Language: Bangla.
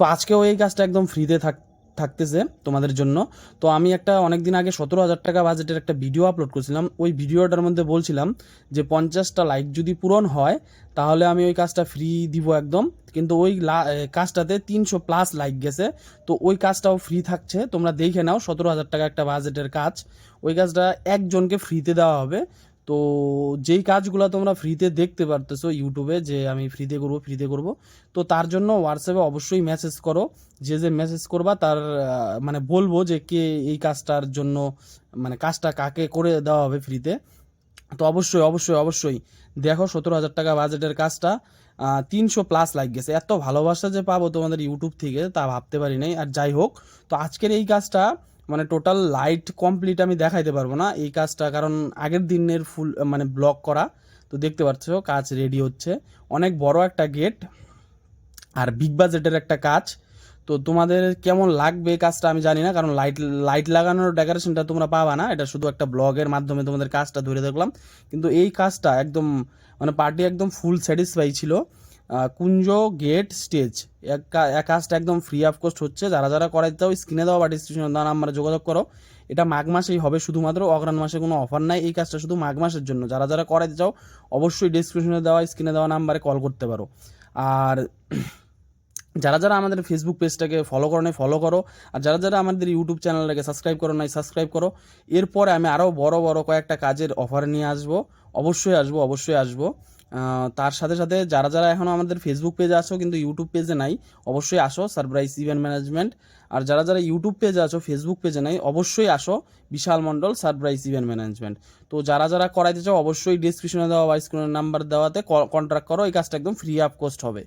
তো আজকেও এই কাজটা একদম ফ্রিতে থাক, থাকতেছে তোমাদের জন্য। তো আমি একটা অনেক দিন আগে সতেরো হাজার টাকা বাজেটের একটা ভিডিও আপলোড করেছিলাম। ওই ভিডিওটার মধ্যে বলছিলাম যে পঞ্চাশটা লাইক যদি পূরণ হয়, তাহলে আমি ওই কাজটা ফ্রি দিব একদম। কিন্তু ওই কাজটাতে তিনশো প্লাস লাইক গেছে। তো ওই কাজটাও ফ্রি থাকছে। তোমরা দেখে নাও সতেরো হাজার টাকা একটা বাজেটের কাজ। ওই কাজটা একজনকে ফ্রিতে দেওয়া হবে। তো যেই কাজগুলো তোমরা ফ্রিতে দেখতে পারতেছো ইউটিউবে যে আমি ফ্রিতে করব ফ্রিতে করব, তো তার জন্য হোয়াটসঅ্যাপে অবশ্যই মেসেজ করো। যে যে মেসেজ করবা তার মানে বলব যে কে এই কাজটার জন্য মানে কাজটা কাকে করে দেওয়া হবে ফ্রিতে তো অবশ্যই অবশ্যই অবশ্যই দেখো সতেরো হাজার টাকা বাজেটের কাজটা তিনশো প্লাস লাইক গেছে। এত ভালোবাসা যে পাবো তোমাদের ইউটিউব থেকে, তা ভাবতে পারি নাই। আর যাই হোক, তো আজকের এই কাজটা মানে টোটাল লাইট কমপ্লিট আমি দেখাইতে পারব না এই কাজটা, কারণ আগের দিনের ফুল মানে ব্লক করা। তো দেখতে পাচ্ছ, কাজ রেডি হচ্ছে। অনেক বড় একটা গেট আর বিগ বাজেটের একটা কাজ। তো তোমাদের কেমন লাগবে কাজটা আমি জানি না, কারণ লাইট লাইট লাগানোর ডেকোরেশনটা তোমরা পাবা না। এটা শুধু একটা ব্লগের মাধ্যমে তোমাদের কাজটা ধরে দেখলাম। কিন্তু এই কাজটা একদম মানে পার্টি একদম ফুল স্যাটিসফাই ছিল। কুঞ্জ, গেট, স্টেজ। এক কাজটা একদম ফ্রি অফ কস্ট হচ্ছে। যারা যারা করাইতে চাও স্ক্রিনে দেওয়া বা ডিসক্রিপশন দেওয়া নাম্বারে যোগাযোগ করো। এটা মাঘ মাসেই হবে, শুধুমাত্র অগ্রাণ মাসে কোনো অফার নাই। এই কাজটা শুধু মাঘ মাসের জন্য। যারা যারা করাইতে চাও, অবশ্যই ডিসক্রিপশনে দেওয়া স্ক্রিনে দেওয়া নাম্বারে কল করতে পারো। আর যারা যারা আমাদের ফেসবুক পেজটাকে ফলো করো নাই ফলো করো। আর যারা যারা আমাদের ইউটিউব চ্যানেলটাকে সাবস্ক্রাইব করো নাই সাবস্ক্রাইব করো। এরপরে আমি আরও বড় বড় কয়েকটা কাজের অফার নিয়ে আসব। অবশ্যই আসব অবশ্যই আসব। তার সাথে সাথে যারা যারা এখনও আমাদের ফেসবুক পেজে আছো, কিন্তু ইউটিউব পেজে নাই, অবশ্যই আসো সারপ্রাইজ ইভেন্ট ম্যানেজমেন্ট আর যারা যারা ইউটিউব পেজে আছো ফেসবুক পেজে নাই, অবশ্যই আসো, Bishal Mondal surprise event management তো যারা যারা করাইতে চাও, অবশ্যই ডিসক্রিপশনে দেওয়া বা স্ক্রিনের নাম্বার দেওয়াতে কন্ট্যাক্ট করো, এই কাজটা একদম ফ্রি অফ কস্ট হবে।